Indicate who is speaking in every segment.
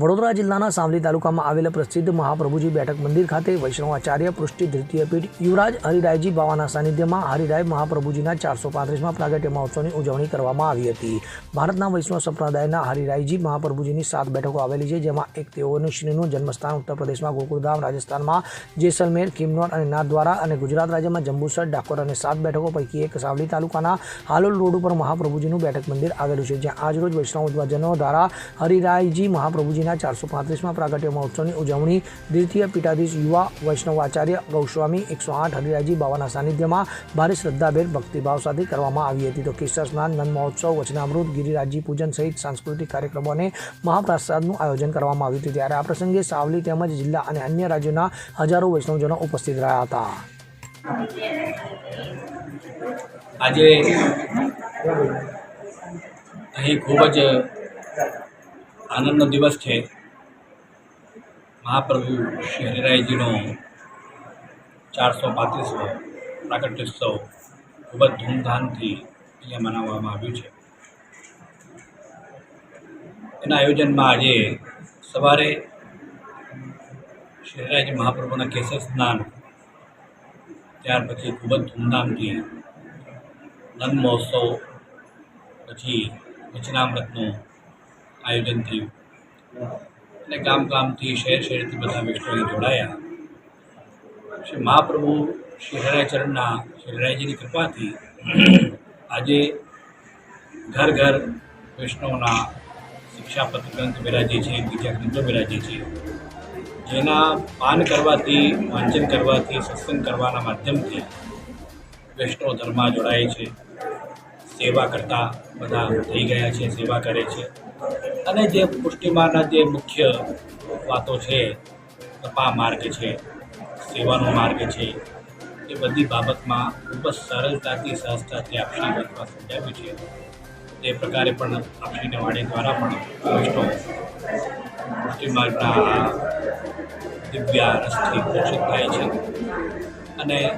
Speaker 1: વડોદરા જિલ્લાના સાવલી તાલુકામાં આવેલા પ્રસિદ્ધ મહાપ્રભુજી બેઠક મંદિર ખાતે વૈષ્ણવાચાર્ય પૃષ્ટિ દ્વિતીય પીઠ યુવરાજ હરિરાયજી બાવાના સાનિધ્યમાં હરિરાય મહાપ્રભુજીના ચારસો પાંત્રીસમાં પ્રાગટ્ય મહોત્સવની ઉજવણી કરવામાં આવી હતી. ભારતના વૈષ્ણવ સંપ્રદાયના હરિરાયજી મહાપ્રભુજીની સાત બેઠકો આવેલી છે, જેમાં એક તેઓનું શ્રીનું જન્મસ્થાન ઉત્તર પ્રદેશમાં ગોકુળધામ, રાજસ્થાનમાં જેસલમેર કિમનોર અને નાથદ્વારા અને ગુજરાત રાજ્યમાં જંબુસર, ડાકોર અને સાત બેઠકો પૈકી એક સાવલી તાલુકાના હાલોલ રોડ ઉપર મહાપ્રભુજીનું બેઠક મંદિર આવેલું છે, જ્યાં આજરોજ વૈષ્ણવ દ્વારા હરિરાયજી મહાપ્રભુજીના ચારસો પાંત્રીસમાં પ્રાગટ્ય મહોત્સવની ઉજવણી દ્વિતીય પીઠાધીશ યુવા વૈષ્ણવ આચાર્ય ગૌસ્વામી એકસો આઠ હરિરાજી બાવાના સાનિધ્યમાં ભારે શ્રદ્ધાભેર ભક્તિભાવ સાથે કરવામાં આવી હતી. તો કેસર સ્નાન, નંદ મહોત્સવ, વચનામૃત, ગિરિરાજી પૂજન સહિત સાંસ્કૃતિક કાર્યક્રમો અને મહાપ્રસાદનું આયોજન કરવામાં આવ્યું હતું. ત્યારે આ પ્રસંગે સાવલી તેમજ જિલ્લા અને અન્ય રાજ્યોના હજારો વૈષ્ણવજનો ઉપસ્થિત રહ્યા હતા.
Speaker 2: આજે અહીં ખૂબ જ આનંદનો દિવસ છે. મહાપ્રભુ શ્રી હરિરાયજીનો ચારસો પાંત્રીસમો પ્રાગટ્યોત્સવ ખૂબ જ ધૂમધામથી અહીંયા મનાવવામાં આવ્યું છે. એના આયોજનમાં આજે સવારે શ્રી મહાપ્રભુના કેસર સ્નાન ત્યાર પછી ખૂબ જ ધૂમધામથી નંદ મહોત્સવ પછી વચનામૃતનું આયોજન થયું. અને ગામ ગામથી શહેર શહેરથી બધા વૈષ્ણવો જોડાયા. શ્રી મહાપ્રભુ શ્રી હરાયચરણના શ્રી હરાયજીની કૃપાથી આજે ઘર ઘર વૈષ્ણવના શિક્ષાપત્ર ગ્રંથ બિરાજે છે બીજા ગ્રંથો બિરાજે છે જેના પાન કરવાથી, વાંચન કરવાથી, સત્સંગ કરવાના માધ્યમથી વૈષ્ણવ ધર્મમાં જોડાય છે. સેવા કરતા બધા થઈ ગયા છે, સેવા કરે છે. અને જે પુષ્ટિમાના જે મુખ્ય વાતો છે તપા માર્ગ છે, સેવાનો માર્ગ છે, એ બધી બાબતમાં ખૂબ જ સરળતાથી, સહજતાથી આપશ્રી વાતમાં સમજાવ્યું છે. તે પ્રકારે પણ આપશ્રીને વાણી દ્વારા પણ વૈષ્ણવ પુષ્ટિમાર્ગના દિવ્ય રસથી પોષિત થાય છે. અને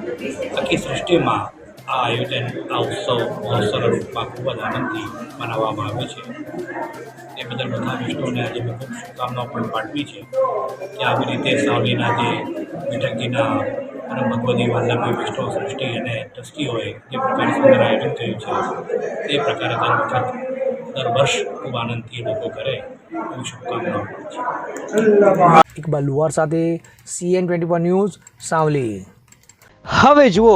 Speaker 2: આખી સૃષ્ટિમાં આ આયોજન આ ઉત્સવ મહોત્સવના રૂપમાં ખૂબ જ આનંદથી મનાવવામાં આવે છે. એ બદલ બધા વિષ્ણુને આજે મેં ખૂબ શુભકામનાઓ પણ પાઠવી છે કે આવી રીતે સાવલીના જે બેઠકજીના અને ભગવતી વલ્લભી વિષ્ણુ સૃષ્ટિ અને ટ્રસ્ટીઓએ જે પ્રકારે સુંદર આયોજન કર્યું છે તે પ્રકારે દર વખત દર વર્ષ ખૂબ આનંદથી લોકો કરે એવી શુભકામનાઓ છે.
Speaker 1: ઇકબાલ લુવાર સાથે CN twenty one news Savli.
Speaker 3: હવે જુઓ